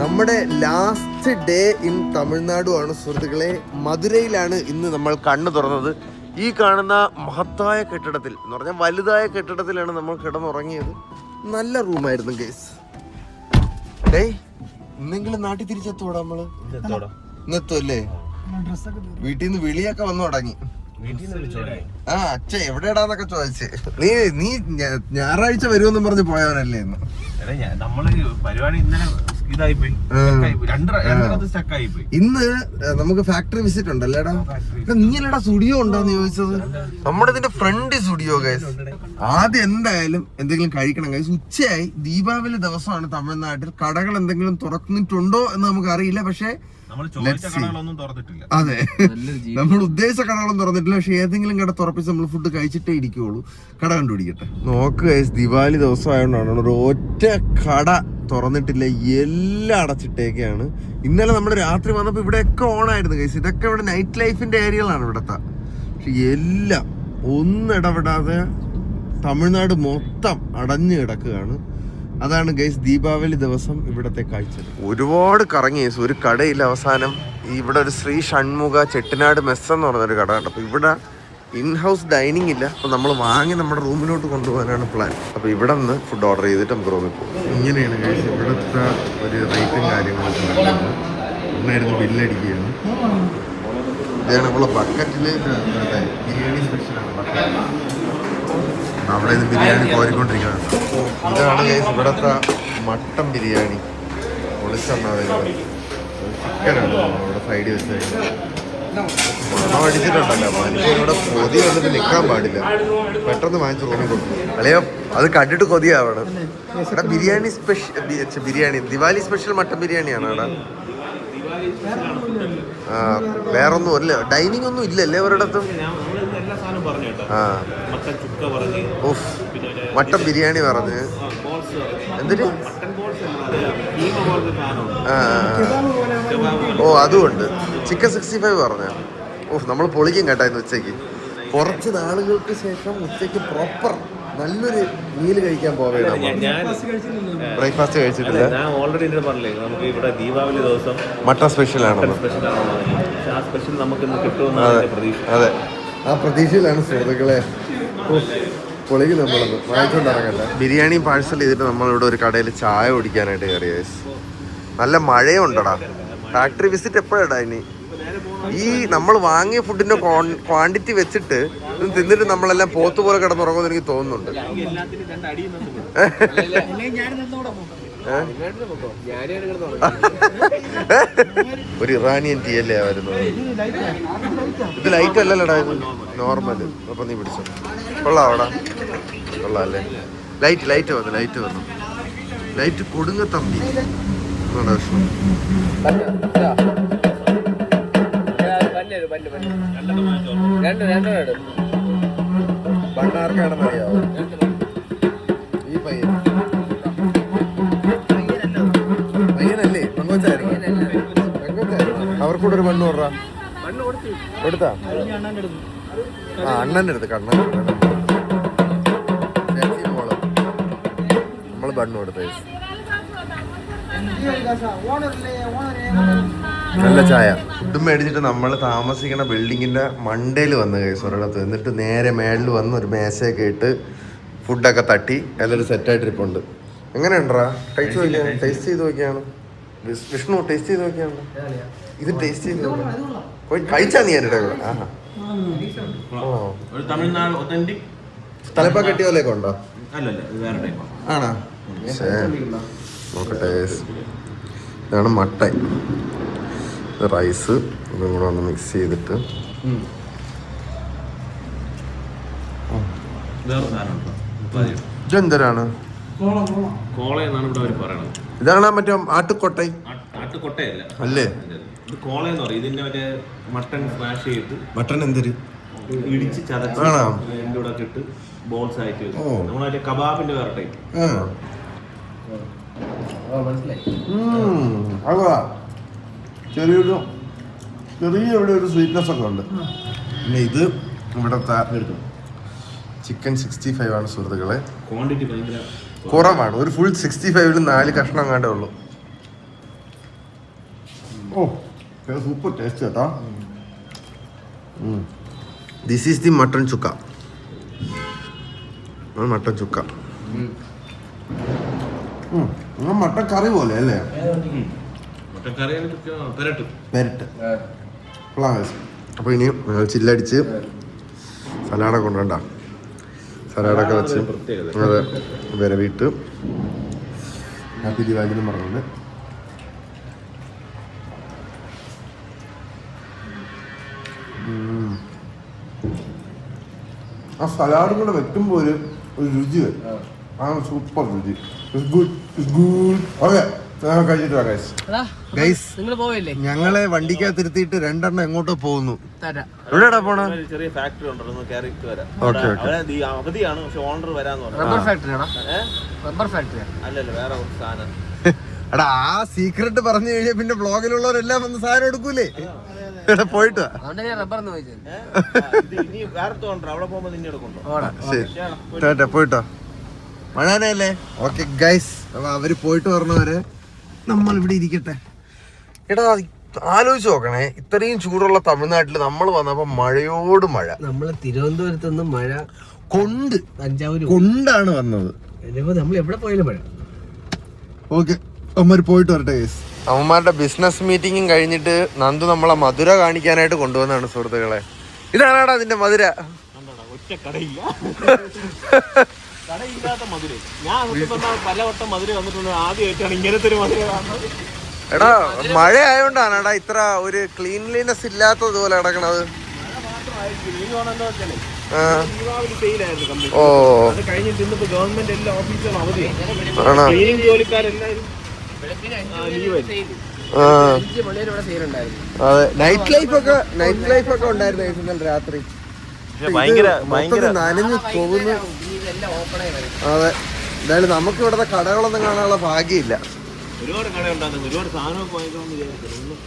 നമ്മുടെ last day in തമിഴ്നാടുമാണ് സുഹൃത്തുക്കളെ. മധുരയിലാണ് ഇന്ന് നമ്മൾ കണ്ണു തുറന്നത്. ഈ കാണുന്ന മഹത്തായ കെട്ടിടത്തിൽ എന്ന് പറഞ്ഞാൽ വലുതായ കെട്ടിടത്തിലാണ് നമ്മൾ കിടന്നുറങ്ങിയത്. നല്ല റൂമായിരുന്നു ഗേസ് ഡേ ഇന്നെങ്കിലും നാട്ടിൽ തിരിച്ചെത്തോടാ നമ്മൾ? ഇന്നെത്തും അല്ലേ? വീട്ടിൽ നിന്ന് വിളിയൊക്കെ വന്നു തുടങ്ങി. ആ അച്ഛ എവിടെയാടാന്നൊക്കെ ചോദിച്ചേ. നീ നീ ഞായറാഴ്ച വരുമെന്നും പറഞ്ഞ് പോയവനല്ലേ ഇന്ന്. നമ്മൾ പരിപാടി ഇന്നലെ ഇതായി പോയി. രണ്ട് രണ്ടിടത്ത് സ്റ്റക്കായി പോയി. ഇന്ന് നമുക്ക് ഫാക്ടറി വിസിറ്റ് ഉണ്ടല്ലേടാ അല്ലേടാ? നീ അല്ലടാ സ്റ്റുഡിയോ ഉണ്ടോന്ന് ചോദിച്ചത്? നമ്മുടെ ഇതിന്റെ ഫ്രണ്ട് സ്റ്റുഡിയോ ഗൈസ് ആദ്യം എന്തായാലും എന്തെങ്കിലും കഴിക്കണം ഗൈസ് ഉച്ചയായി. ദീപാവലി ദിവസമാണ് തമിഴ്നാട്ടിൽ. കടകൾ എന്തെങ്കിലും തുറന്നിട്ടുണ്ടോ എന്ന് നമുക്ക് അറിയില്ല പക്ഷേ നമ്മൾ ചോദിച്ച കടകളൊന്നും തുറന്നിട്ടില്ല. അതെ. നമ്മൾ ഉദ്ദേശിച്ച കടകളൊന്നും തുറന്നിട്ടില്ല പക്ഷെ ഏതെങ്കിലും കട തുറപ്പിച്ച് നമ്മൾ ഫുഡ് കഴിച്ചിട്ടേ ഇരിക്കുള്ളൂ. കട കണ്ടുപിടിക്കട്ടെ. നോക്ക് ഗൈസ് ദിവാലി ദിവസം ആയതുകൊണ്ടാണ് ഒരു ഒറ്റ കട തുറന്നിട്ടില്ല. എല്ലാം അടച്ചിട്ടേക്കാണ്. ഇന്നലെ നമ്മൾ രാത്രി വന്നപ്പോൾ ഇവിടെയൊക്കെ ഓണായിരുന്നു കേസ് ഇതൊക്കെ ഇവിടെ നൈറ്റ് ലൈഫിന്റെ ഏരിയകളാണ് ഇവിടുത്തെ. പക്ഷെ എല്ലാം ഒന്നിടപെടാതെ തമിഴ്നാട് മൊത്തം അടഞ്ഞു കിടക്കുകയാണ്. അതാണ് ഗൈസ് ദീപാവലി ദിവസം ഇവിടത്തെ കാഴ്ച. ഒരുപാട് കറങ്ങി ഗൈസ് ഒരു കടയില്ല അവസാനം ഇവിടെ ഒരു ശ്രീ ഷൺമുഖ ചെട്ടിനാട് മെസ്സെന്ന് പറഞ്ഞൊരു കട ഉണ്ട്. അപ്പോൾ ഇവിടെ ഇൻ ഹൗസ് ഡൈനിങ് ഇല്ല. അപ്പോൾ നമ്മൾ വാങ്ങി നമ്മുടെ റൂമിലോട്ട് കൊണ്ടുപോകാനാണ് പ്ലാൻ അപ്പോൾ ഇവിടെ നിന്ന് ഫുഡ് ഓർഡർ ചെയ്തിട്ട് നമുക്ക് റൂമിൽ പോകും. ഇങ്ങനെയാണ് ഇവിടുത്തെ ഒരു റേറ്റും കാര്യങ്ങളൊക്കെ ഒന്നായിരുന്നു ബില്ലടിക്കുകയാണ് ഇതാണ് നമ്മളെ ബക്കറ്റിൽ ബിരിയാണി സ്പെഷ്യലാണ് നമ്മുടെ അവിടെ നിന്ന് ബിരിയാണി കോരിക്കൊണ്ടിരിക്കുകയാണ്. ഇതാണ് ഗൈസ് ഇവിടുത്തെ മട്ടൻ ബിരിയാണി. ഒളിച്ചെണ്ണ ചിക്കനാണ്. നമ്മുടെ സൈഡിൽ വെച്ച് കഴിഞ്ഞാൽ നിൽക്കാൻ പാടില്ല. പെട്ടെന്ന് വാങ്ങിച്ച് അല്ലയോ അത് കണ്ടിട്ട് കൊതിയാവണം. എടാ biryani special biryani. Diwali special mutton ബിരിയാണിയാണ് ആ വേറൊന്നും അല്ല ഡൈനിങ് ഒന്നും ഇല്ലല്ലേ ആ. മട്ടൻ ബിരിയാണി പറഞ്ഞ്. എന്തിന്? ആ. ഓ അതുമുണ്ട്. ചിക്കൻ സിക്സ്റ്റി ഫൈവ് പറഞ്ഞ? ഓ നമ്മൾ പൊളിക്കും കേട്ടോ ഇന്ന് ഉച്ചയ്ക്ക്. കുറച്ച് നാളുകൾക്ക് ശേഷം ഉച്ചയ്ക്ക് പ്രോപ്പർ നല്ലൊരു മീൽ കഴിക്കാൻ ഞാൻ ബ്രേക്ക്ഫാസ്റ്റ് കഴിച്ചിട്ടില്ല. ഞാൻ ഓൾറെഡി പറഞ്ഞില്ലേ നമുക്ക് ഇവിടെ ദീപാവലി ദിവസം മട്ടൺ സ്പെഷ്യൽ ആണ്? സ്പെഷ്യൽ ആണോ ആ സ്പെഷ്യൽ നമുക്ക് ഇന്ന് കിട്ടുമെന്നാണ് പ്രതീക്ഷ. അതെ. ആ പ്രതീക്ഷയിലാണ് സുഹൃത്തുക്കളെ. പൊളിക്കും നമ്മളത്. വാങ്ങിച്ചോണ്ട് ഇറങ്ങട്ടെ. ബിരിയാണി പാഴ്സൽ ചെയ്തിട്ട് നമ്മളിവിടെ ഒരു കടയിൽ ചായ കുടിക്കാനായിട്ട് കയറിയ. നല്ല മഴയുണ്ടടാ? ഫാക്ടറി വിസിറ്റ് എപ്പോഴാടാ ഇനി? ഈ നമ്മൾ വാങ്ങിയ ഫുഡിന്റെ ക്വാണ്ടിറ്റി വെച്ചിട്ട് ഇത് തിന്നിട്ട് നമ്മളെല്ലാം പോത്തു പോലെ കിടന്നുറങ്ങുമെന്ന് എനിക്ക് തോന്നുന്നുണ്ട്. ഒരു ഇറാനിയൻ ടീ അല്ലേ ആയിരുന്നു ഇത് ലൈറ്റ് അല്ലല്ലടാ ഇത് നോർമൽ അപ്പൊ നീ പിടിച്ചോ. കൊള്ളാം അവിടെ കൊള്ളാം അല്ലേ ലൈറ്റ് ലൈറ്റ് വന്നു ലൈറ്റ് വന്നു. ലൈറ്റ് കൊടുങ്ങ തമ്പി. ഇതാണ് ബണ്ണാർക്കാണെന്നറിയാവോ ഈ പയ്യൻ പയ്യനല്ലേ പെങ്കൊച്ചായിരുന്നു പെങ്കൊച്ചായിരുന്നു അവർക്കൂടെ ഒരു മണ്ണ് കൊടുറാ കൊടുത്താ ആ അണ്ണന്റെ അടുത്ത് കണ്ണൻ ചേച്ചി മോൾ നമ്മൾ ബണ്ണ് കൊടുത്ത നല്ല ചായ. ഫുഡും മേടിച്ചിട്ട് നമ്മൾ താമസിക്കുന്ന ബിൽഡിങ്ങിന്റെ മണ്ടയിൽ വന്ന് കഴിച്ചു ഒരിടത്ത് എന്നിട്ട് നേരെ മേളിൽ വന്ന് ഒരു മേശയൊക്കെ ഇട്ട് ഫുഡൊക്കെ തട്ടി എല്ലാവരും സെറ്റായിട്ട് ഇരിപ്പുണ്ട് എങ്ങനെയുണ്ടാ ടേസ്റ്റ് നോക്കിയാണ് ടേസ്റ്റ് ചെയ്ത് നോക്കിയാണ്. വിഷ്ണു ടേസ്റ്റ് ചെയ്ത് നോക്കിയാണ്. ഇത് ടേസ്റ്റ് ചെയ്ത്. പോയി കഴിച്ചാ നീ എന്റെ കൂടെ തലപ്പാ കെട്ടിയ പോലെയൊക്കെ ഉണ്ടോ? ആണോ. നോക്കട്ടെ ഇതാണ് മട്ടൻ ഇത് റൈസ് ഇതും കൂടെ ഒന്ന് മിക്സ് ചെയ്തിട്ട്. ഇതെന്തരാണ്? ഇതാണ് മറ്റേ ആട്ടുകൊട്ടൈ? അല്ലേ? ഇത് കോള എന്ന് പറയും. ഇതിന്റെ മറ്റേ മട്ടൺ സ്മാഷ് ചെയ്തിട്ട് മട്ടൺ എന്തൊരു? ഇടിച്ച് ചതച്ച് ബോൾസ് ആയിട്ട്. നമ്മളതിന്റെ കബാബിന്റെ വേറെ ടൈപ്പ് ചെറിയൊരു ചെറിയ ഇവിടെ ഒരു സ്വീറ്റ്നെസ് ഒക്കെ ഉണ്ട്. പിന്നെ ഇത് ഇവിടുത്തെ ചിക്കൻ സിക്സ്റ്റി ഫൈവ് ആണ് സുഹൃത്തുക്കളെ. ക്വാണ്ടിറ്റി ഭയങ്കര കുറവാണ്. ഒരു ഫുൾ സിക്സ്റ്റി ഫൈവിൽ നാല് കഷ്ണം അങ്ങാണ്ടേ ഉള്ളൂ. ഓ സൂപ്പർ ടേസ്റ്റ് കേട്ടോ. This is the mutton chukka mutton chukka. Mutton curry പോലെ അല്ലേ? പെരട്ട്. അപ്പോൾ ഇനി ചില്ലടിച്ച് സലാഡൊക്കെ കൊണ്ടുവണ്ട സലാഡൊക്കെ വെച്ച്. അതെ വിരവിട്ട് ഹാപ്പി ദിവാലി എന്ന് പറഞ്ഞുകൊണ്ട്. ആ സലാഡും കൂടെ വെക്കുമ്പോൾ ഒരു രുചി വരും. ആ സൂപ്പർ രുചി. Good good okay guys guys നിങ്ങൾ പോവില്ലേ? ഞങ്ങളെ വണ്ടിക്കകത്തിരുത്തിയിട്ട് രണ്ടെണ്ണം എങ്ങോട്ടോ പോകുന്നു. എവിടെയാടാ പോണ? ചെറിയ ഫാക്ടറി ഉണ്ടോ കയറിയിട്ട് വരാം. അവധിയാണ് പക്ഷെ ഓണർ വരാന്ന് പറഞ്ഞു. റബ്ബർ ഫാക്ടറി റബ്ബർ ഫാക്ടറി അല്ലല്ല വേറെ സാധനം. എടാ ആ സീക്രട്ട് പറഞ്ഞു കഴിഞ്ഞാൽ പിന്നെ ബ്ലോഗിലുള്ളവരെല്ലാം വന്ന് സാധനം എടുക്കൂലേ? പോയിട്ട് പോയിട്ടോ മഴാനല്ലേ? ഓക്കെ ഗൈസ് അപ്പൊ അവർ പോയിട്ട് വരണവരെ നമ്മൾ ഇവിടെ ഇരിക്കട്ടെ. എടാ ആലോചിച്ച് നോക്കണേ. ഇത്രയും ചൂടുള്ള തമിഴ്നാട്ടിൽ നമ്മൾ വന്നപ്പോ മഴയോട് മഴ. നമ്മൾ തിരുവനന്തപുരത്ത് നിന്ന് മഴ കൊണ്ട് തഞ്ചാവൂര് കൊണ്ടാണ് വന്നത്. നമ്മൾ എവിടെ പോയാലും മഴ. ഓക്കെ അമ്മര് പോയിട്ട് വരട്ടെ ഗൈസ് അമ്മമാരുടെ ബിസിനസ് മീറ്റിംഗും കഴിഞ്ഞിട്ട് നന്ദു നമ്മളെ മധുര കാണിക്കാനായിട്ട് കൊണ്ടുവന്നാണ് സുഹൃത്തുക്കളെ. ഇതാണാടാ അതിന്റെ മധുര? ഒറ്റ കടയില്ല കടയില്ലാത്ത മധുര. ഞാൻ സത്യം പറഞ്ഞാൽ പലവട്ടം മധുര വന്നിട്ടുണ്ട്. ആദ്യമായിട്ടാണ് ഇങ്ങനത്തെ ഒരു മധുര കാണുന്നത് എടാ മഴ ആയോണ്ടാണ് എടാ ഇത്ര ഒരു ക്ലീൻലിനെസ് ഇല്ലാത്തതുപോലെ കിടക്കണത് ഓ. അത് കഴിഞ്ഞിട്ട് ഇന്നിപ്പോ ഗവൺമെന്റ് എല്ലാ ഓഫീസുകളും അവധിയാണ് ക്ലീനിങ് അതെ. നൈറ്റ് ലൈഫ് ഒക്കെ നൈറ്റ് ലൈഫ് ഒക്കെ ഉണ്ടായിരുന്നു രാത്രി. നനഞ്ഞു പോകുന്നു അതെ. എന്തായാലും നമുക്ക് ഇവിടുത്തെ കടകളൊന്നും കാണാനുള്ള ഭാഗ്യമില്ല.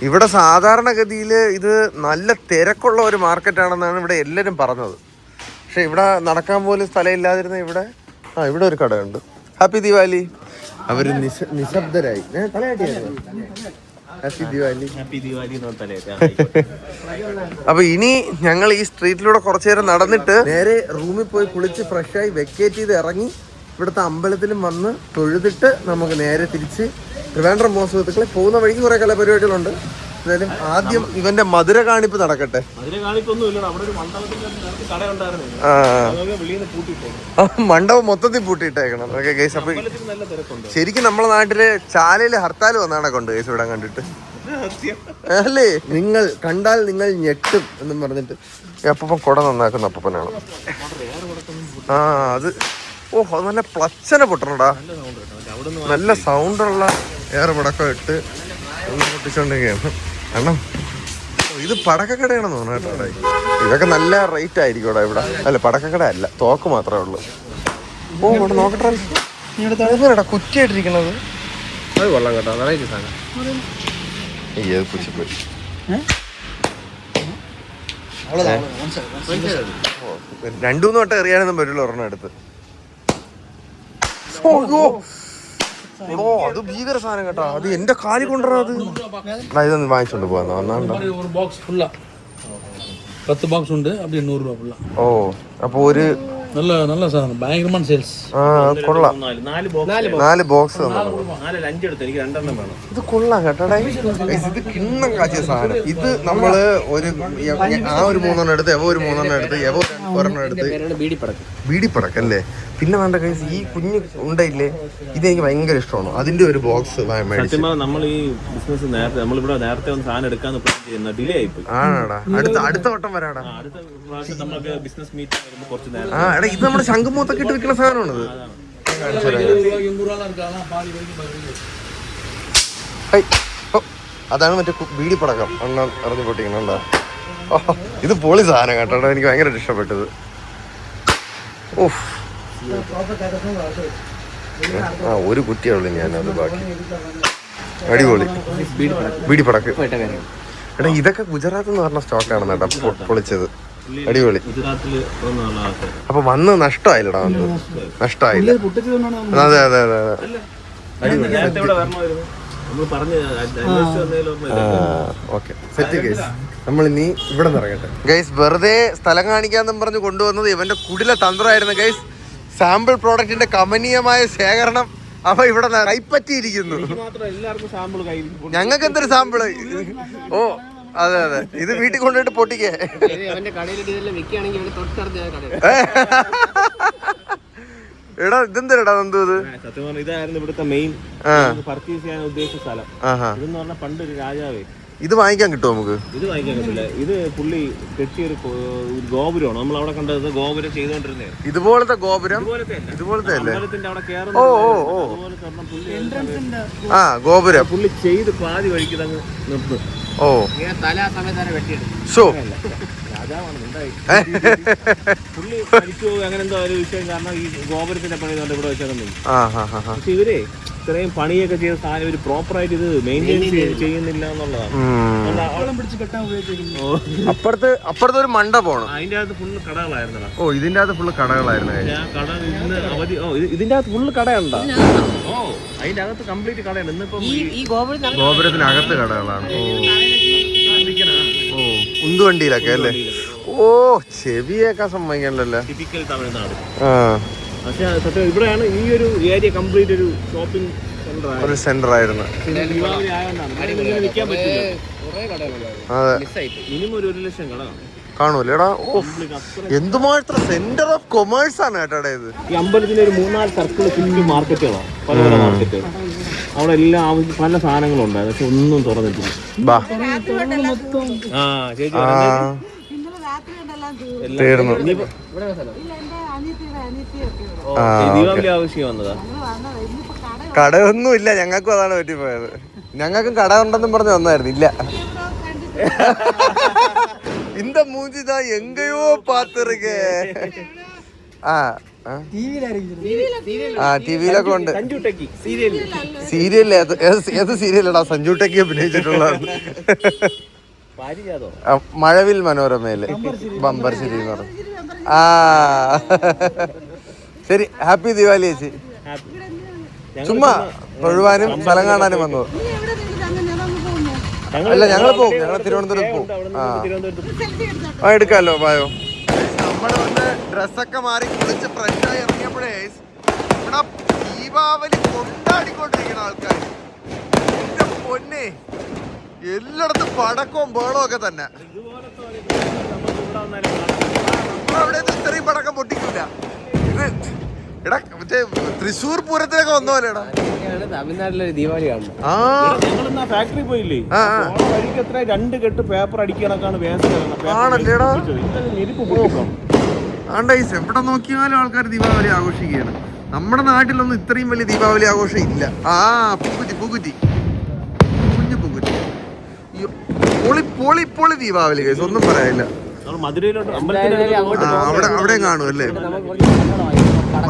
ഇവിടെ സാധാരണഗതിയിൽ ഇത് നല്ല തിരക്കുള്ള ഒരു മാർക്കറ്റാണെന്നാണ് ഇവിടെ എല്ലാരും പറഞ്ഞത്. പക്ഷെ ഇവിടെ നടക്കാൻ പോലും സ്ഥലം ഇല്ലാതിരുന്ന ഇവിടെ ആ ഇവിടെ ഒരു കടയുണ്ട്. ഹാപ്പി ദിവാലി. അവർ നിശ നിശബ്ദരായി. ഏ, തലയാട്ടിയായിരുന്നു. ഹാപ്പി ദിവാലി ഹാപ്പി ദിവാലി അപ്പൊ ഇനി ഞങ്ങൾ ഈ സ്ട്രീറ്റിലൂടെ കുറച്ചു നേരം നടന്നിട്ട് നേരെ റൂമിൽ പോയി കുളിച്ച് ഫ്രഷായി വെക്കേറ്റ് ചെയ്ത് ഇറങ്ങി ഇവിടുത്തെ അമ്പലത്തിലും വന്ന് തൊഴുതിട്ട് നമുക്ക് നേരെ തിരിച്ച് ട്രിവാൻഡ്രം മോസത്തുക്കളെ പോകുന്ന വഴിക്ക് കുറെ കലാപരിപാടികളുണ്ട്. എന്തായാലും ആദ്യം ഇവന്റെ മധുര കാണിപ്പ് നടക്കട്ടെ. മണ്ഡപം മൊത്തത്തിൽ പൂട്ടിയിട്ടേക്കണം. ഓക്കെ ഗൈസ് അപ്പൊ ശരിക്കും നമ്മളെ നാട്ടിൽ ചാലയിൽ ഹർത്താൽ വന്നാണ് കൊണ്ട് കേസ് ഇവിടെ കണ്ടിട്ട്. അല്ലേ? നിങ്ങൾ കണ്ടാൽ നിങ്ങൾ ഞെട്ടും എന്നും പറഞ്ഞിട്ട്. ഈ അപ്പൂപ്പൻ കുട നന്നാക്കുന്ന അപ്പനാണ് ആ അത്. ഓ അത് നല്ല പ്ലച്ചനെ പൊട്ടണടാ. നല്ല സൗണ്ടുള്ള ഏറെ പടക്കം ഇട്ട് പൊട്ടിച്ചോണ്ടിരിക്കുകയാണ് കാരണം ഇത് പടക്കക്കടയാണെന്ന് തോന്നുന്നു കേട്ടോ. ഇതൊക്കെ നല്ല റേറ്റ് ആയിരിക്കും ഇവിടെ ഇവിടെ. അല്ല പടക്കക്കട അല്ല തോക്ക് മാത്രമേ ഉള്ളൂ. ഓ ഇവിടെ നോക്കട്ടെ. എങ്ങനെയാടാ കുറ്റിയായിട്ടിരിക്കണത് അത് കൊള്ളാം കേട്ടോ വെറൈറ്റി സാധനം. ഏത് പുച്ചിപ്പോയി രണ്ടു മൂന്ന് വട്ടം എറിയാനൊന്നും പറ്റില്ല ഒരെണ്ണം എടുത്ത്. ഓ, ഓ. ഓ അത് ഭീകര സാധനം കേട്ടോ അത് എന്റെ കാലി കൊണ്ടുവരാ അത് ആ, ഇതൊന്ന് വാങ്ങിച്ചോണ്ട് പോവാ ഒന്നാണ്ടോ ஒரு பாக்ஸ் ஃபுல்லா பத்து பாக்ஸ் உண்டு அப்படி நூறுரூவா ஃபுல்லா ഓ അപ്പൊ ഒരു நல்ல நல்ல சாதனம் பயங்கரமான சேல்ஸ் ആ അത് കൊള്ളാം നാല് നാല് ബോക്സ് നാല് ബോക്സ് തന്നെ നാല് ലഞ്ച് എടുത്ത് എനിക്ക് രണ്ടെണ്ണം വേണം ഇത് കൊള്ളാം കേട്ടോടെ ഇത് കിണ്ണം കാച്ചിയ സാധനം ഇത് നമ്മള് ഒരു ആ ഒരു മൂന്നെണ്ണം എടുത്ത് എവ ഒരു മൂന്നെണ്ണം എടുത്ത് എവ ഒരെണ്ണം പിന്നെ വേണ്ട കൈസ് ഈ കുഞ്ഞ് ഉണ്ടായില്ലേ? ഇത് എനിക്ക് ഭയങ്കര ഇഷ്ടമാണ്. അതിന്റെ ഒരു ബോക്സ് നമ്മൾ ഈ ബിസിനസ് നേരത്തെ നമ്മൾ നേരത്തെ ഒന്ന് സാധനം എടുക്കാന്ന് പ്ലാൻ ചെയ്യുന്ന ഡിലേ ആണാടാ. അടുത്ത അടുത്ത വട്ടം വരാടാ. നമുക്ക് ബിസിനസ് മീറ്റ് കുറച്ച് ഇത് നമ്മുടെ ശംഖുമൂത്തൊക്കെ ഇട്ട് വിൽക്കുന്ന സാധനമാണിത്. അതാണ് മറ്റേ ബീഡി പടക്കം അണ്ണ ഇറങ്ങി പൊട്ടിക്കണ ഇത് പൊളി സാധനം കേട്ടോ. എനിക്ക് ഭയങ്കര ഇഷ്ടപ്പെട്ടത്. ആ ഒരു കുറ്റിയേ ഉള്ളൂ ഞാനത് ബാക്കി. അടിപൊളി. ബീഡി പടക്ക്. എടാ ഇതൊക്കെ ഗുജറാത്ത് എന്ന് പറഞ്ഞ സ്റ്റോക്കാണ് കേട്ടോ പൊളിച്ചത്. അടിപൊളി. അപ്പൊ വന്ന് നഷ്ടമായില്ലടാ വന്ന്. നഷ്ടമായില്ല. അതെ അതെ അതെ അതെ. ഓക്കെ. സെറ്റ് ഗൈസ് നമ്മൾ ഇനി ഇവിടെ നിറങ്ങട്ടെ ഇറങ്ങട്ടെ. ഗൈസ് വെറുതെ സ്ഥലം കാണിക്കാന്നും പറഞ്ഞ് കൊണ്ടുവന്നത് ഇവന്റെ കുടില തന്ത്രമായിരുന്നു ഗൈസ് സാമ്പിൾ പ്രോഡക്റ്റിന്റെ കമനീയമായ ശേഖരണം അപ്പൊ ഇവിടെ കൈപ്പറ്റിയിരിക്കുന്നു. എനിക്ക് മാത്രം എല്ലാവർക്കും സാമ്പിൾ കയ്യിൽ ഞങ്ങൾക്ക് എന്തൊരു സാമ്പിൾ ഓ അതെ അതെ. ഇത് വീട്ടിൽ കൊണ്ടുപോയിട്ട് പൊട്ടിക്കേ. എടാ ഇതെന്തരടാ നന്ദു ഇത്? സത്യം പറഞ്ഞാൽ ഇതായിരുന്നു ഇവിടുത്തെ മെയിൻ പർച്ചേസ് ചെയ്യാൻ ഉദ്ദേശിച്ച സ്ഥലം. ഇതെന്ന് പറഞ്ഞാൽ പണ്ട് ഒരു രാജാവേ ഇത് വാങ്ങിക്കാൻ കിട്ടുമോ നമുക്ക്? ഇത് വാങ്ങിക്കാൻ കിട്ടില്ല ഇത് പുള്ളി കെട്ടിയൊരു ഒരു ഗോപുരമാണ്. നമ്മൾ അവിടെ കണ്ടത് ഗോപുരം ചെയ്തുകൊണ്ടിരുന്നേ. ഇതുപോലത്തെ ഗോപുരം? ഇതുപോലത്തെ അല്ല. ഇതുപോലത്തെ അല്ലേ? അമ്പലത്തിന്റെ അവിടെ ഓ ഓ ഓ. ആ ഗോപുരം. പുള്ളി ചെയ്ത് പാതി വഴിക്ക് അങ്ങ് നിർത്തും. ഓ. തല സമയത്ത് വെട്ടിയെടുക്കും രാജാവാണ് പുള്ളി മരിച്ചു അങ്ങനെ എന്തോ ഒരു വിഷയം കാരണം ഈ ഗോപുരത്തിന്റെ പണി ഇവിടെ വെച്ചാൽ പക്ഷെ ഇവരെ ഇത്രയും പണിയൊക്കെ ചെയ്ത സാധനം ഒരു പ്രോപ്പറായിട്ട് ഇത് മെയിന്റെയിൻ ചെയ്യുന്നില്ല എന്നുള്ളതാണ്. അപ്പുറത്ത് അപ്പുറത്ത് ഒരു മണ്ട പോണം. അതിന്റെ അകത്ത് ഫുള്ള് കടകളായിരുന്നു ഓ ഇതിന്റെ അകത്ത് ഫുള്ള് കടകളായിരുന്നു ഞാൻ കട ഇന്ന് അവധി ഓ ഇതിന്റെ അകത്ത് ഫുള്ള് കടയുണ്ടോ? ഓ അതിന്റെ അകത്ത് കംപ്ലീറ്റ് കടയുണ്ട്. ഇന്നിപ്പോ ഗോപുരത്തിനകത്ത് കടകളാണ്. ഓ. ഓ ഉന്തുവണ്ടിയിലൊക്കെ അല്ലേ? ഓ ചെവിയൊക്കെ സമ്മതിക്കണ്ടല്ലോ. ടിപ്പിക്കൽ തമിഴ്നാട്. ആ. പക്ഷെ സത്യം ഇവിടെയാണ് ഈ ഒരു ഏരിയ കംപ്ലീറ്റ് ഒരു ഷോപ്പിംഗ് ഒരു സെന്റർ ആയിരുന്നു. കാണൂലേടാ. ഓ എന്തുമാത്രം സെന്റർ ഓഫ് കൊമേഴ്സ് ആണ് കേട്ടോ ഇത്. ഈ അമ്പലത്തിന്റെ ഒരു മൂന്നാൽ സർക്കിൾ ഫുള്ള് മാർക്കറ്റുകളാണ് പല പല മാർക്കറ്റുകൾ അവിടെ എല്ലാം ആവശ്യം പല സാധനങ്ങളും ഉണ്ടായിരുന്നു പക്ഷെ ഒന്നും തുറന്നിട്ടില്ല. തീർന്നു. കടയൊന്നും ഇല്ല ഞങ്ങൾക്കും അതാണ് പറ്റിപ്പോയത് ഞങ്ങൾക്കും കട ഉണ്ടെന്നും പറഞ്ഞ് വന്നായിരുന്നു ഇല്ല ഇവിടെ കണ്ടിട്ട് இந்த மூஞ்சி தான் எங்கேயோ பார்த்துருக்கேன் ആ ആ. ആ ടിവിയിലൊക്കെ ഉണ്ട് സഞ്ജുട്ടക്കി സീരിയൽ സീരിയൽ ഏത് ഏത് ഏത് സീരിയലടാ സഞ്ജുട്ടൊക്കെ അഭിനയിച്ചിട്ടുള്ളത് പാരിജാതോ ആ, മഴവിൽ മനോരമയില് ബമ്പർ ശരി എന്ന് പറഞ്ഞു ആ. ശരി ഹാപ്പി ദിവാലി ചേച്ചി. ചുമ്മാ തൊഴുവാനും സ്ഥലം കാണാനും വന്നു. അല്ല ഞങ്ങൾ പോകും ഞങ്ങൾ തിരുവനന്തപുരം പോകും ആ. തിരുവനന്തപുരത്ത് എടുക്കാലോ ബായോ. നമ്മൾ വന്ന് ഡ്രസ്സൊക്കെ മാറി കുളിച്ച് ഫ്രഷായി ഇറങ്ങിയപ്പോഴേ ഇവിടെ ദീപാവലി കൊണ്ടാടിക്കൊണ്ടിരിക്കുന്ന ആൾക്കാർ എന്റെ പൊന്നെ. എല്ലായിടത്തും പടക്കവും ബേളവും ഒക്കെ തന്നെ. അവിടെ ഇത്രയും പടക്കം പൊട്ടിക്കില്ല ഇത് എടാ മറ്റേ തൃശ്ശൂർ പൂരത്തിലൊക്കെ വന്ന പോലെടാ തമിഴ്നാട്ടിലൊരു ദീപാവലി ആ. ഫാക്ടറി പോയില്ലേ? ആ, ആ. പോണ വഴിക്ക് എത്ര രണ്ട് കെട്ട് പേപ്പർ അടിക്കണക്കാണ് വേസ്റ്റ് ആണല്ലേടാ? ഞെരുപ്പ് പൊട്ടിക്കാം ആണ്ടൈസ് എവിടെ നോക്കിയാലും ആൾക്കാർ ദീപാവലി ആഘോഷിക്കുകയാണ്. നമ്മുടെ നാട്ടിലൊന്നും ഇത്രയും വലിയ ദീപാവലി ആഘോഷം ഇല്ല. ആ പൂക്കുറ്റി പൂക്കുറ്റി. കുഞ്ഞു പൂക്കുറ്റി. അയ്യോ, പൊളി പൊളി പൊളി ദീപാവലി കേസ് ഒന്നും പറയാനില്ല. മധുരയിലോട്ട് അവിടെ അവിടെ കാണും അല്ലേ?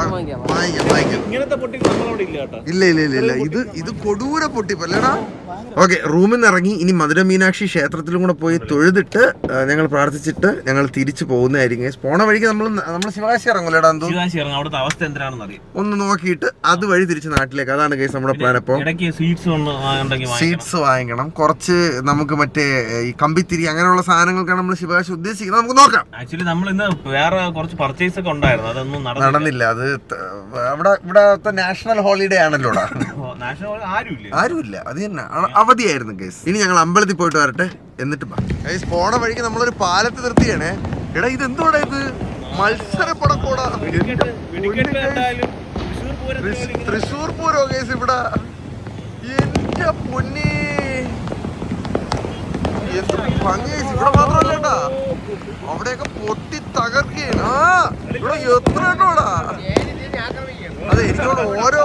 വാങ്ങിക്കാം വാങ്ങിക്കാം. ഇങ്ങനത്തെ പൊട്ടി നമ്മളവിടെ ഇല്ല കേട്ടോ. ഇല്ല ഇല്ല ഇല്ല ഇല്ല. ഇത് ഇത് കൊടൂര പൊട്ടിപ്പല്ലടാ ഓക്കെ റൂമിൽ നിന്ന് ഇറങ്ങി ഇനി മധുര മീനാക്ഷി ക്ഷേത്രത്തിലും കൂടെ പോയി തൊഴുതിട്ട് ഞങ്ങൾ പ്രാർത്ഥിച്ചിട്ട് ഞങ്ങൾ തിരിച്ചു പോകുന്നതായിരിക്കും. പോണ വഴിക്ക് നമ്മൾ നമ്മൾ ശിവകാശി ഇറങ്ങൂലടാ അവിടുത്തെ അവസ്ഥ എന്തിനാണെന്ന് അറിയാം. ഒന്ന് നോക്കിയിട്ട് അതുവഴി തിരിച്ച് നാട്ടിലേക്ക്. അതാണ് കേസ് നമ്മുടെ പ്ലാൻ അപ്പോൾ ഇടയ്ക്ക് സ്വീറ്റ്സ് വാങ്ങിക്കണം. കുറച്ച് നമുക്ക് മറ്റേ ഈ കമ്പിത്തിരി അങ്ങനെയുള്ള സാധനങ്ങൾക്കാണ് നമ്മൾ ശിവകാശി ഉദ്ദേശിക്കുന്നത്. നമുക്ക് നോക്കാം. ആക്ച്വലി നമ്മൾ ഇന്ന് വേറെ കുറച്ച് പർച്ചേസ് ഒക്കെ ഉണ്ടായിരുന്നു. അതൊന്നും നടന്നില്ല. അത് അവിടെ ഇവിടത്തെ നാഷണൽ ഹോളിഡേ ആണല്ലോടാ. നാഷണൽ ആരുമില്ല. അത് തന്നെ. അവധിയായിരുന്നു കേസ് ഇനി ഞങ്ങൾ അമ്പലത്തിൽ പോയിട്ട് വരട്ടെ എന്നിട്ട് ഗൈസ് പോണ വഴിക്ക് നമ്മളൊരു പാലത്ത് നിർത്തിയാണേ. എടാ ഇത് എന്തുവാടാ ഇത്? മത്സര പടക്കോടാ. തൃശ്ശൂർ പൂരോ കേസ് ഇവിടെ? എന്റെ പൊന്നേ. എന്ത് ഭംഗി ഇവിടെ മാത്രമല്ല കേട്ടാ. അവിടെയൊക്കെ പൊട്ടി തകർക്കുകയാണ്. ആ ഇവിടെ എത്ര എണ്ണോടാ അതെ എനിക്കോട് ഓരോ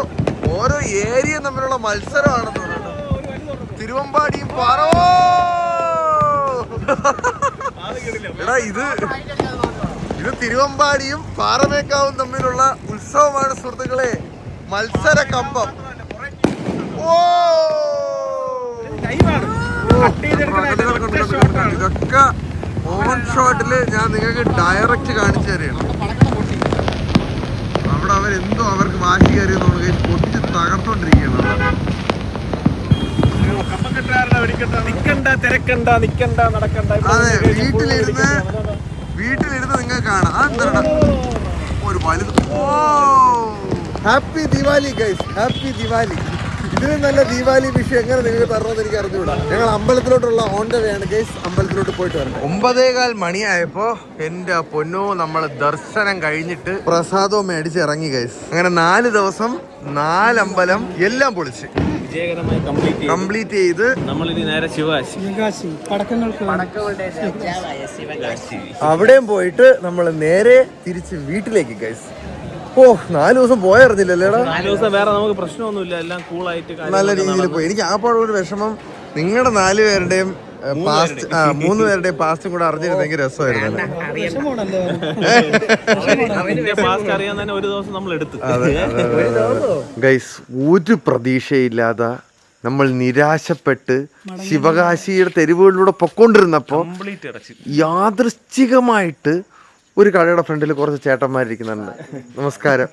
ഓരോ ഏരിയ തമ്മിലുള്ള മത്സരമാണെന്ന് തിരുവമ്പാടിയും പാറോ? എടാ ഇത് ഇത് തിരുവമ്പാടിയും പാറമേക്കാവും തമ്മിലുള്ള ഉത്സവമാണ് സുഹൃത്തുക്കളെ. മത്സര കമ്പം. ഓ! ഇതൊക്കെ ഓൺ ഷോട്ടിൽ ഞാൻ നിങ്ങൾക്ക് ഡയറക്റ്റ് കാണിച്ചു തരികയാണ്. അവിടെ അവരെന്തോ അവർക്ക് വാശി കയറി പൊട്ടിച്ച് തകർത്തോണ്ടിരിക്കുകയാണ്. നിക്കണ്ട തിരക്കണ്ട നിക്കണ്ട നടക്കണ്ട. അതെ വീട്ടിലിരുന്ന് വീട്ടിലിരുന്ന് നിങ്ങൾ കാണാം. അതെന്താ ഒരു വലുത്. Happy Diwali guys happy Diwali ഇതിലും നല്ല ദീപാവലി വിഷയം എങ്ങനെ നിങ്ങൾക്ക് തരണമെന്ന് എനിക്ക് അറിഞ്ഞുകൂടാ. ഞങ്ങൾ അമ്പലത്തിലോട്ടുള്ള ഓൺ ദ വേ ആണ് ഗൈസ് അമ്പലത്തിലോട്ട് പോയിട്ട് വരണം ഒമ്പതേകാൽ മണിയായപ്പോ എന്റെ പൊന്നോ നമ്മൾ ദർശനം കഴിഞ്ഞിട്ട് പ്രസാദവും മേടിച്ച് ഇറങ്ങി ഗൈസ് അങ്ങനെ നാല് ദിവസം നാലമ്പലം എല്ലാം പൊളിച്ച്. വിജയകരമായി കംപ്ലീറ്റ് ചെയ്തു. കംപ്ലീറ്റ് ചെയ്ത് നമ്മളിനി നേരെ ശിവകാശി. അവിടെയും പോയിട്ട് നമ്മൾ നേരെ തിരിച്ച് വീട്ടിലേക്ക് ഗൈസ് ഓ നാല് ദിവസം പോയറിഞ്ഞില്ലല്ലേടാ? നാല് ദിവസം വേറെ നമുക്ക് പ്രശ്നമൊന്നുമില്ല. എല്ലാം കൂളായിട്ട് നല്ല രീതിയിൽ പോയി. എനിക്ക് ആ പാടുള്ള ഒരു വിഷമം. നിങ്ങളുടെ നാല് പേരുടെയും പാസ്റ്റ് ആ മൂന്ന് പേരുടെ പാസ്റ്റും കൂടെ അറിഞ്ഞിരുന്നെങ്കിൽ രസമായിരുന്നു. ഫാസ്റ്റ് അറിയാൻ തന്നെ ഒരു ദിവസം നമ്മൾ എടുത്തു. ഗൈസ് ഒരു പ്രതീക്ഷയില്ലാതെ നമ്മൾ നിരാശപ്പെട്ട് ശിവകാശിയുടെ തെരുവുകളിലൂടെ പൊക്കോണ്ടിരുന്നപ്പോ യാദൃശ്ചികമായിട്ട് ഒരു കടയുടെ ഫ്രണ്ടിൽ കുറച്ച് ചേട്ടന്മാരിരിക്കുന്നുണ്ട്. നമസ്കാരം.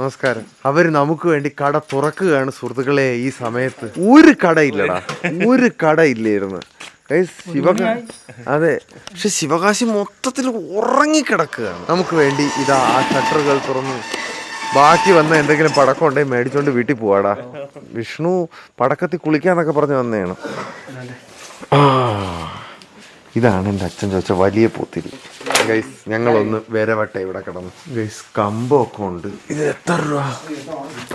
നമസ്കാരം. അവർ നമുക്ക് വേണ്ടി കട തുറക്കുകയാണ് സുഹൃത്തുക്കളെ ഈ സമയത്ത്. ഒരു കടയില്ലടാ. ഒരു കടയില്ലായിരുന്നു. ഇല്ലായിരുന്നു ശിവക അതെ. പക്ഷെ ശിവകാശി മൊത്തത്തിൽ ഉറങ്ങിക്കിടക്കുകയാണ്. നമുക്ക് വേണ്ടി ഇതാ ആ ഷട്ടറുകൾ തുറന്ന് ബാക്കി വന്ന എന്തെങ്കിലും പടക്കം ഉണ്ടെങ്കിൽ മേടിച്ചോണ്ട് വീട്ടിൽ പോവാടാ. വിഷ്ണു പടക്കത്തിൽ കുളിക്കാന്നൊക്കെ പറഞ്ഞ് വന്നതാണ്. ആ. ഇതാണ് എന്റെ അച്ഛൻ ചോദിച്ച വലിയ പൂത്തിരി. ഗൈസ് ഞങ്ങളൊന്ന് വരവട്ടെ ഇവിടെ കിടന്നു. ഗൈസ് കമ്പൊക്കെ ഉണ്ട്. ഇത് എത്ര രൂപ?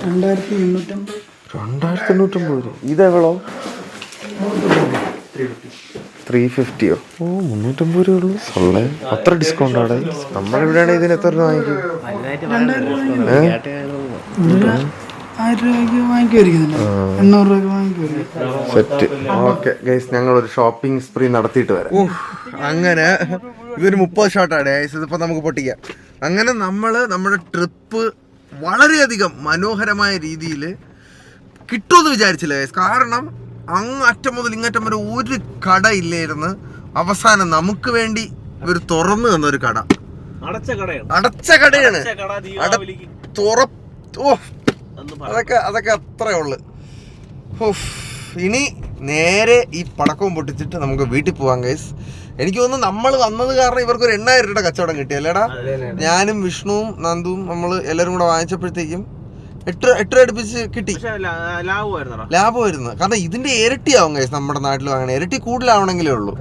രണ്ടായിരത്തി എണ്ണൂറ്റമ്പത് രണ്ടായിരത്തി എണ്ണൂറ്റമ്പത് രൂപ ഇതെവളോ ത്രീ ഫിഫ്റ്റിയോ ഓ മുന്നൂറ്റമ്പത് രൂപ ഉള്ളൂ. ഉള്ളേ അത്ര ഡിസ്കൗണ്ട് അവിടെ നമ്മളിവിടെയാണെങ്കിൽ ഇതിന് എത്ര രൂപ വാങ്ങിക്കും? ആയിരം രൂപയ്ക്ക് വാങ്ങിക്കുമായിരിക്കുന്നില്ല. എണ്ണൂറ് രൂപയ്ക്ക് വാങ്ങിക്കുമായിരിക്കും. സെറ്റ്. ഓക്കെ ഗൈസ് ഞങ്ങൾ ഒരു ഷോപ്പിംഗ് സ്പ്രീ നടത്തിയിട്ട് വരാം. അങ്ങനെ. ഇതൊരു മുപ്പത് ഷോട്ടാണ് ഗൈസ്. ഇതിപ്പോ നമുക്ക് പൊട്ടിക്കാം. അങ്ങനെ നമ്മൾ നമ്മുടെ ട്രിപ്പ് വളരെയധികം മനോഹരമായ രീതിയിൽ കിട്ടുമെന്ന് വിചാരിച്ചില്ല ഗൈസ്. കാരണം അങ്ങ് അറ്റം മുതൽ ഇങ്ങറ്റം വരെ ഒരു കട ഇല്ലായിരുന്നു. അവസാനം നമുക്ക് വേണ്ടി ഇവർ തുറന്നു തന്ന ഒരു കട. അടച്ച കടയാണ്. അടച്ച കടയാണ്. തുറ ഓ അതൊക്കെ അതൊക്കെ അത്രേ ഉള്ളു. ഉഫ്. ഇനി നേരെ ഈ പടക്കവും പൊട്ടിച്ചിട്ട് നമുക്ക് വീട്ടിൽ പോവാം ഗൈസ് എനിക്ക് തോന്നുന്നു നമ്മൾ വന്നത് കാരണം ഇവർക്ക് ഒരു എണ്ണായിരം രൂപയുടെ കച്ചവടം കിട്ടിയല്ലേടാ ഞാനും വിഷ്ണുവും നന്ദുവും നമ്മൾ എല്ലാവരും കൂടെ വാങ്ങിച്ചപ്പോഴത്തേക്കും എട്ട് എട്ട് രൂപ അടുപ്പിച്ച് കിട്ടി. ലാഭമായിരുന്നു. കാരണം ഇതിന്റെ ഇരട്ടി ഇരട്ടിയാവും ഗൈസ് നമ്മുടെ നാട്ടിൽ വാങ്ങണേ. ഇരട്ടി കൂടുതലാവണമെങ്കിലേ ഉള്ളൂ.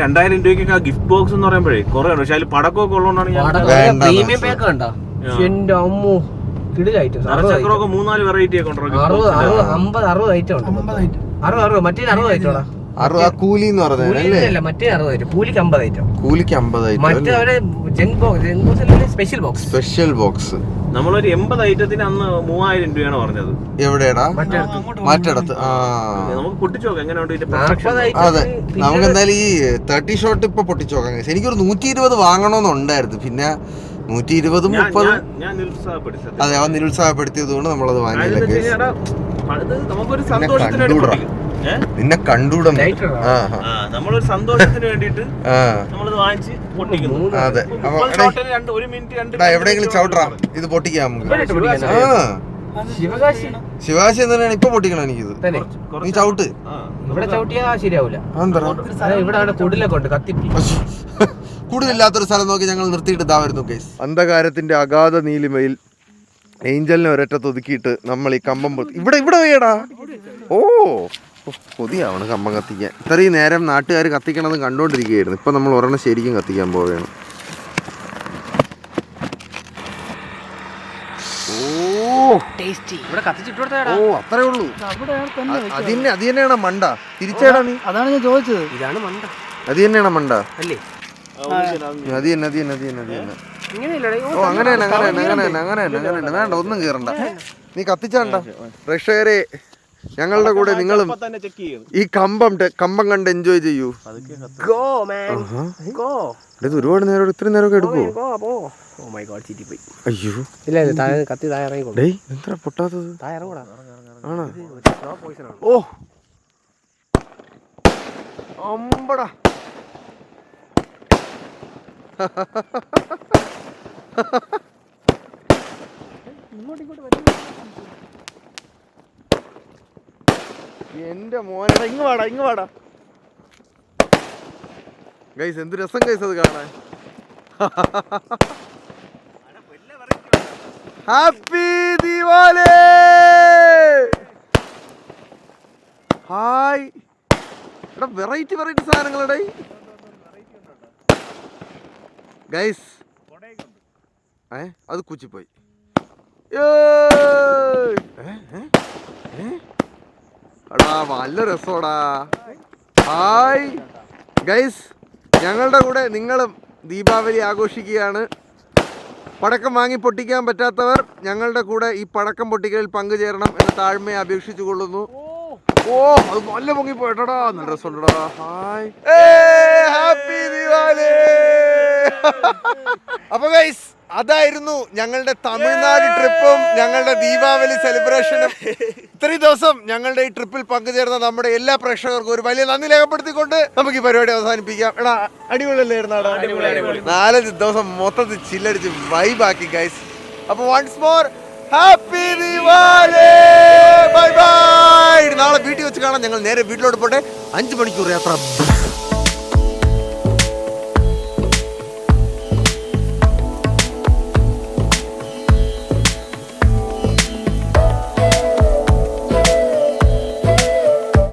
രണ്ടായിരം രൂപയ്ക്ക് ആ ഗിഫ്റ്റ് ബോക്സ് എന്ന് പറയുമ്പോഴേ കുറെ ഉണ്ട്. പക്ഷെ അതിൽ പടക്കമൊക്കെ ഉള്ളതുകൊണ്ടാണ് ഞാൻ വേണ്ട പ്രീമിയം പാക്ക് കണ്ടോ എന്റെ അമ്മു കിടില ഐറ്റംസ് അറുപത് ഐറ്റം അറുപത് അറുപത് അമ്പത് അറുപത് ഐറ്റം ഉണ്ട് അമ്പത് ഐറ്റം അറുപത് അറുപത് മറ്റേ അറുപത് ഐറ്റം അറുപത് കൂലി എന്ന് പറഞ്ഞത് അല്ലേ? അല്ല മറ്റേ അറുപത് ഐറ്റം കൂലിക്ക് അമ്പത് ഐറ്റം കൂലിക്ക് അമ്പതായിട്ട് മറ്റേ അവരെ junk box junk box special box special box നമ്മളൊരു എൺപത് ഐറ്റത്തിന് അന്ന് മൂവായിരം രൂപയാണ് പറഞ്ഞത്. എവിടെയാടാ? മറ്റിടത്ത്. ആ. നമുക്ക് എങ്ങനെയുണ്ട് അതെ നമുക്ക് എന്തായാലും ഈ തേർട്ടി ഷോട്ട് ഇപ്പൊ പൊട്ടിച്ചോക്കാം. എനിക്കൊരു നൂറ്റി ഇരുപത് വാങ്ങണമെന്നുണ്ടായിരുന്നു പിന്നെ നൂറ്റി ഇരുപതും ഞാൻ- മുപ്പതും അതെ അവൻ നിരുത്സാഹപ്പെടുത്തിയത് കൊണ്ട് നമ്മളത് വാങ്ങിയില്ല? നിന്നെ കണ്ടൂടം നമ്മളൊരു സന്തോഷത്തിന് വേണ്ടിയിട്ട് ആ. നമ്മളിത് വാങ്ങിച്ച് പൊട്ടിക്കുന്നു. അതെ. എവിടെയെങ്കിലും ചവിട്ടറാ. ഇത് പൊട്ടിക്കാം നമുക്ക്. ആ. ശിവകാശി എന്ന് എന്തിനാണ് ഇപ്പൊ പൊട്ടിക്കണം എനിക്കിത്. നീ ചവിട്ട്. ആ, ഇവിടെ ചവിട്ടിയാ ശരിയാവൂല. ഇവിടെ കുടിലൊക്കെ ഉണ്ട് കത്തിപ്പി. കൂടുതലില്ലാത്തൊരു സ്ഥലം നോക്കി ഞങ്ങൾ നിർത്തിയിട്ട് ഇതാവായിരുന്നു വരുന്നു കേസ് അന്ധകാരത്തിന്റെ അഗാധ നീലിമയിൽ ഏഞ്ചലിനെ ഒരറ്റത്ത് ഒതുക്കിയിട്ട് നമ്മൾ ഈ കമ്പം പൊ- ഇവിടെ ഇവിടെ വേടാ ഓ ഓ, കൊതിയാവണ് കമ്പം കത്തിക്കാൻ. ഇത്രയും നേരം നാട്ടുകാർ കത്തിക്കണത് കണ്ടുകൊണ്ടിരിക്കുകയായിരുന്നു ഇപ്പൊ നമ്മൾ ഒരെണ്ണം ശരിക്കും കത്തിക്കാൻ പോവുകയാണ്. ഓ ഇവിടെ കത്തിച്ചിട്ട് ഓ അത്രേ ഉള്ളൂ. അത് തന്നെയാണ് മണ്ട. തിരിച്ചേടാ നീ അതാണ് ഞാൻ ചോദിച്ചത്. ഇതാണ് മണ്ട. അത് തന്നെയാണ് മണ്ട. അല്ലേ? അത് തന്നെ അത് തന്നെ അത് തന്നെ അത് തന്നെ. ഓ അങ്ങനെ അങ്ങനെ അങ്ങനെ അങ്ങനെ അങ്ങനെ വേണ്ട ഒന്നും കേറണ്ട. നീ കത്തിച്ചാണ്ട പ്രേക്ഷകരെ ഞങ്ങളുടെ കൂടെ നിങ്ങളും ഈ കമ്പം കമ്പം കണ്ട് എൻജോയ് ചെയ്യൂ. Go man go. ഇത് ഒരുപാട് നേരം ഇത്രയും നേരമൊക്കെ എടുക്കൂ ഗോ പോ ഓ മൈ ഗോഡ് ചീറ്റി പോയി. അയ്യോ. എന്താ പൊട്ടാത്തത്? ആണോ? ഓ. അമ്പടാ. എന്റെ മോനടാ ഇങ്ങ് വാടാ ഇങ്ങ് വാടാ ഗൈസ് എന്ത് രസം ഗൈസ് അത് കാണാൻ ഹാപ്പി ദിവാലി ഹായ് എടാ വെറൈറ്റി വെറൈറ്റി സാധനങ്ങളടേ ഗൈസ് ഏ അത് കുച്ചിപ്പോയി! ഏ? ഏ? ഏ? എടാ നല്ല രസോടാ. ഹായ്. ഗൈസ് ഞങ്ങളുടെ കൂടെ നിങ്ങളും ദീപാവലി ആഘോഷിക്കുകയാണ്. പടക്കം വാങ്ങി പൊട്ടിക്കാൻ പറ്റാത്തവർ ഞങ്ങളുടെ കൂടെ ഈ പടക്കം പൊട്ടിക്കലിൽ പങ്കുചേരണം എന്ന് താഴ്മയെ അപേക്ഷിച്ചു കൊള്ളുന്നു. ഓ അത് നല്ല പൊങ്ങി പോയിട്ടടാ നല്ല രസമുണ്ടടാ. ഹായ്. ഹാപ്പി ദീപാവലി. അപ്പൊ ഗൈസ് അതായിരുന്നു ഞങ്ങളുടെ തമിഴ്നാട് ട്രിപ്പും ഞങ്ങളുടെ ദീപാവലി സെലിബ്രേഷനും. ഇത്രയും ദിവസം ഞങ്ങളുടെ ഈ ട്രിപ്പിൽ പങ്കുചേർന്ന നമ്മുടെ എല്ലാ പ്രേക്ഷകർക്കും ഒരു വലിയ നന്ദി രേഖപ്പെടുത്തിക്കൊണ്ട് നമുക്ക് ഈ പരിപാടി അവസാനിപ്പിക്കാം. എടാ അടിപൊളിയല്ലായിരുന്നു നാലഞ്ച് ദിവസം മൊത്തത്തിൽ ചില്ലടിച്ച് വൈബാക്കി ഗൈസ് അപ്പൊ once more happy Diwali bye bye നാളെ വീട്ടിൽ വെച്ച് കാണാം. ഞങ്ങൾ നേരെ വീട്ടിലോട്ട് പോട്ടെ. അഞ്ച് മണിക്കൂർ യാത്ര.